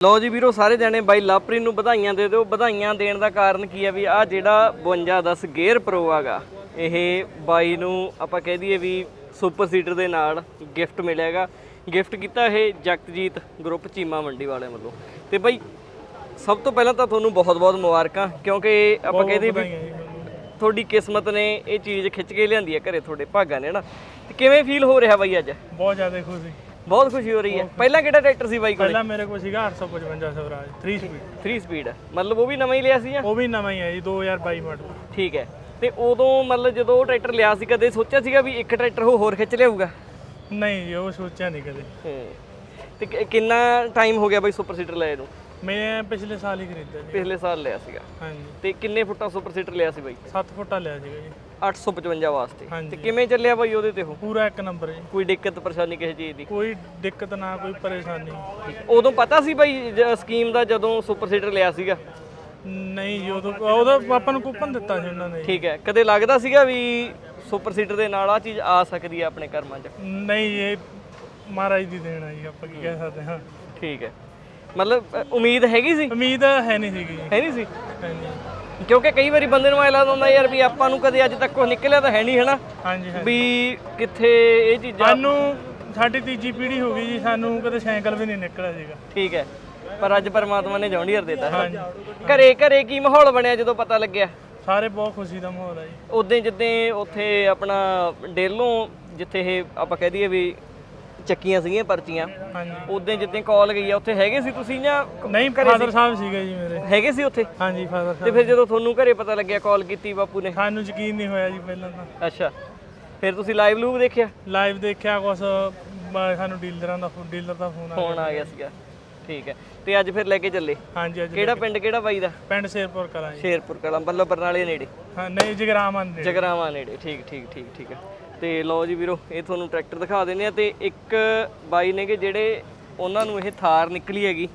ਲਓ ਜੀ ਵੀਰੋ ਸਾਰੇ ਜਾਣੇ ਬਾਈ ਲਾਪਰੀ ਨੂੰ ਵਧਾਈਆਂ ਦੇ ਦਿਓ। ਵਧਾਈਆਂ ਦੇਣ ਦਾ ਕਾਰਨ ਕੀ ਹੈ ਵੀ ਆ ਜਿਹੜਾ 5210 ਗੇਅਰ ਪ੍ਰੋ ਆਗਾ ਇਹ ਬਾਈ ਨੂੰ ਆਪਾਂ ਕਹਿ ਦਈਏ ਵੀ ਸੁਪਰ ਸੀਡਰ ਦੇ ਨਾਲ ਗਿਫਟ ਮਿਲੇਗਾ ਗਿਫਟ ਕੀਤਾ ਇਹ ਜਗਤਜੀਤ ਗਰੁੱਪ ਚੀਮਾ ਮੰਡੀ ਵਾਲਿਆਂ ਵੱਲੋਂ। ਤੇ ਬਾਈ ਸਭ ਤੋਂ ਪਹਿਲਾਂ ਤਾਂ ਤੁਹਾਨੂੰ ਬਹੁਤ-ਬਹੁਤ ਮੁਬਾਰਕਾਂ ਕਿਉਂਕਿ ਆਪਾਂ ਕਹਿੰਦੇ ਵੀ ਤੁਹਾਡੀ ਕਿਸਮਤ ਨੇ ਇਹ ਚੀਜ਼ ਖਿੱਚ ਕੇ ਲਿਆਂਦੀ ਹੈ ਘਰੇ ਤੁਹਾਡੇ ਭਾਗਾਂ ਨੇ ਨਾ ਤੇ ਕਿਵੇਂ ਫੀਲ ਹੋ ਰਿਹਾ ਬਾਈ ਅੱਜ? ਬਹੁਤ ਜ਼ਿਆਦਾ ਖੁਸ਼ੀ ਬਹੁਤ ਖੁਸ਼ੀ ਹੋ ਰਹੀ ਹੈ। ਪਹਿਲਾਂ ਕਿਹੜਾ ਟਰੈਕਟਰ ਸੀ ਬਾਈ ਕੋਲੇ? ਪਹਿਲਾਂ ਮੇਰੇ ਕੋਲ ਸੀਗਾ 855 ਸਵਰਾਜ 3 ਸਪੀਡ 3 ਸਪੀਡ ਮਤਲਬ ਉਹ ਵੀ ਨਵਾਂ ਹੀ ਲਿਆ ਸੀ ਜਾਂ? ਉਹ ਵੀ ਨਵਾਂ ਹੀ ਹੈ ਜੀ 2022 ਮਾਡਲ ਠੀਕ ਹੈ। ਤੇ ਉਦੋਂ ਮਤਲਬ ਜਦੋਂ ਉਹ ਟਰੈਕਟਰ ਲਿਆ ਸੀ ਕਦੇ ਸੋਚਿਆ ਸੀਗਾ ਵੀ ਇੱਕ ਟਰੈਕਟਰ ਉਹ ਹੋਰ ਖਿੱਚ ਲਿਆਊਗਾ? ਨਹੀਂ ਜੀ ਉਹ ਸੋਚਿਆ ਨਹੀਂ ਕਦੇ। ਤੇ ਕਿ- ਕਿੰਨਾ ਟਾਈਮ ਹੋ ਗਿਆ ਬਾਈ ਸੁਪਰ ਸੀਟਰ ਲਿਆ ਨੂੰ? ਮੈਂ ਪਿਛਲੇ ਸਾਲ ਹੀ ਖਰੀਦਿਆ ਜੀ ਪਿਛਲੇ ਸਾਲ ਲਿਆ ਸੀਗਾ। ਹਾਂਜੀ। ਤੇ ਕਿੰਨੇ ਫੁੱਟਾ ਸੁਪਰ ਸੀਟਰ ਲਿਆ ਸੀ ਬਾਈ? 7 ਫੁੱਟਾ ਲਿਆ ਸੀਗਾ ਜੀ। 855 ਵਾਸਤੇ। ਹਾਂਜੀ। ਤੇ ਕਿਵੇਂ ਚੱਲਿਆ ਬਾਈ ਉਹਦੇ ਤੇ ਉਹ? ਪੂਰਾ ਇੱਕ ਨੰਬਰ ਜੀ। ਕੋਈ ਦਿੱਕਤ ਪਰੇਸ਼ਾਨੀ ਕਿਸੇ ਚੀਜ਼ ਦੀ? ਕੋਈ ਦਿੱਕਤ ਨਾ ਕੋਈ ਪਰੇਸ਼ਾਨੀ। ਉਦੋਂ ਪਤਾ ਸੀ ਬਾਈ ਸਕੀਮ ਦਾ ਜਦੋਂ ਸੁਪਰ ਸੀਟਰ ਲਿਆ ਸੀਗਾ? ਨਹੀਂ ਜੀ ਉਦੋਂ ਉਦੋਂ ਆਪਾਂ ਨੂੰ ਕੂਪਨ ਦਿੱਤਾ ਸੀ ਉਹਨਾਂ ਨੇ ਜੀ। ਠੀਕ ਹੈ। ਕਦੇ ਲੱਗਦਾ ਸੀਗਾ ਵੀ ਸੁਪਰ ਸੀਟਰ ਦੇ ਨਾਲ ਆ ਚੀਜ਼ ਆ ਸਕਦੀ ਹੈ ਆਪਣੇ ਕਰਮਾਂ 'ਚ? ਨਹੀਂ ਇਹ ਮਹਾਰਾਜ ਦੀ ਦੇਣ ਆ ਜੀ ਆਪਾਂ ਕੀ ਕਹਿ ਸਕਦੇ ਹਾਂ। ਠੀਕ ਹੈ। ਮਤਲਬ ਅ, ਉਮੀਦ ਹੈਗੀ ਸੀ? ਉਮੀਦ ਹੈ ਨਹੀਂ ਸੀਗੀ ਜੀ। ਹੈ ਨਹੀਂ ਸੀ? ਹਾਂਜੀ। ਕਿਉਂਕਿ ਕਈ ਵਾਰੀ ਬੰਦੇ ਨੂੰ ਐ ਲੱਗਦਾ ਹੁੰਦਾ ਯਾਰ ਵੀ ਆਪਾਂ ਨੂੰ ਕਦੇ ਅੱਜ ਤੱਕ ਕੁਛ ਨਿਕਲਿਆ ਤਾਂ ਹੈ ਨਹੀਂ ਹਨਾ? ਹਾਂਜੀ ਹਾਂਜੀ। ਵੀ ਕਿੱਥੇ ਇਹ ਚੀਜ਼ਾਂ ਸਾਨੂੰ ਸਾਡੀ ਤੀਜੀ ਪੀੜ੍ਹੀ ਹੋ ਗਈ ਜੀ ਸਾਨੂੰ ਕਦੇ ਸਾਈਕਲ ਵੀ ਨਹੀਂ ਨਿਕਲਿਆ ਸੀਗਾ। ਠੀਕ ਹੈ। ਪਰ ਅੱਜ ਪਰਮਾਤਮਾ ਨੇ ਜੌਂਡੀਅਰ ਦਿੱਤਾ। ਘਰੇ ਘਰੇ ਕੀ ਮਾਹੌਲ ਬਣਿਆ ਜਦੋਂ ਪਤਾ ਲੱਗਿਆ? ਸਾਰੇ ਬਹੁਤ ਖੁਸ਼ੀ ਦਾ ਮਾਹੌਲ ਹੈ ਜੀ। ਉਦੋਂ ਜਿੱਦਾਂ ਉੱਥੇ ਆਪਣਾ ਡੇਲੋਂ ਜਿੱਥੇ ਇਹ ਆਪਾਂ ਕਹਿ ਦਈਏ ਵੀ ਚੱਕੀਆਂ ਸੀਗੀਆਂ ਪਰਚੀਆਂ। ਹਾਂਜੀ। ਉਦੋਂ ਜਿੱਦਾਂ ਕਾਲ ਗਈ ਆ ਉੱਥੇ ਹੈਗੇ ਸੀ ਤੁਸੀਂ ਜਾਂ ਨਹੀਂ ਫਾਦਰ ਸਾਹਿਬ ਸੀਗੇ ਜੀ ਮੇਰੇ। ਹੈਗੇ ਸੀ ਉੱਥੇ? ਹਾਂਜੀ ਫਾਦਰ ਤੇ ਸਾਹਿਬ। ਫਿਰ ਜਦੋਂ ਤੁਹਾਨੂੰ ਘਰੇ ਪਤਾ ਲੱਗਿਆ ਕਾਲ ਕੀਤੀ ਬਾਪੂ ਨੇ? ਸਾਨੂੰ ਯਕੀਨ ਨਹੀਂ ਹੋਇਆ ਜੀ ਪਹਿਲਾਂ ਤਾਂ। ਅੱਛਾ। ਫਿਰ ਤੁਸੀਂ ਲਾਈਵ ਲੂਵ ਦੇਖਿਆ? ਲਾਈਵ ਦੇਖਿਆ ਕੁਛ ਸਾਨੂੰ ਡੀਲਰਾਂ ਦਾ ਡੀਲਰ ਦਾ ਫੋਨ ਆ ਫੋਨ ਆ ਗਿਆ ਸੀਗਾ। ਠੀਕ ਹੈ। ਤੇ ਅੱਜ ਫਿਰ ਲੈ ਕੇ ਚੱਲੇ? ਹਾਂਜੀ ਅੱਜ ਕਿਹੜਾ ਪਿੰਡ ਕਿਹੜਾ ਬਾਈ ਦਾ? ਪਿੰਡ ਸ਼ੇਰਪੁਰ ਕਰਾਂ ਜੀ। ਸ਼ੇਰਪੁਰ ਕਲਾਂ ਬੱਲੋ ਬਰਨਾਲੇ ਨੇੜੇ? ਹਾਂ ਨਹੀਂ ਜਗਰਾਮਾਂ ਦੇ ਜਗਰਾਵਾਂ ਨੇੜੇ ਠੀਕ ਠੀਕ ਠੀਕ ਠੀਕ ਹੈ। ਤੇ ਲਓ ਜੀ ਵੀਰੋ ਇਹ ਤੁਹਾਨੂੰ ਟਰੈਕਟਰ ਦਿਖਾ ਦਿੰਦੇ ਆ ਤੇ ਇੱਕ ਬਾਈ ਨੇਗੇ ਜਿਹੜੇ ਉਹਨਾਂ ਨੂੰ ਇਹ ਥਾਰ ਨਿਕਲੀ ਹੈਗੀ।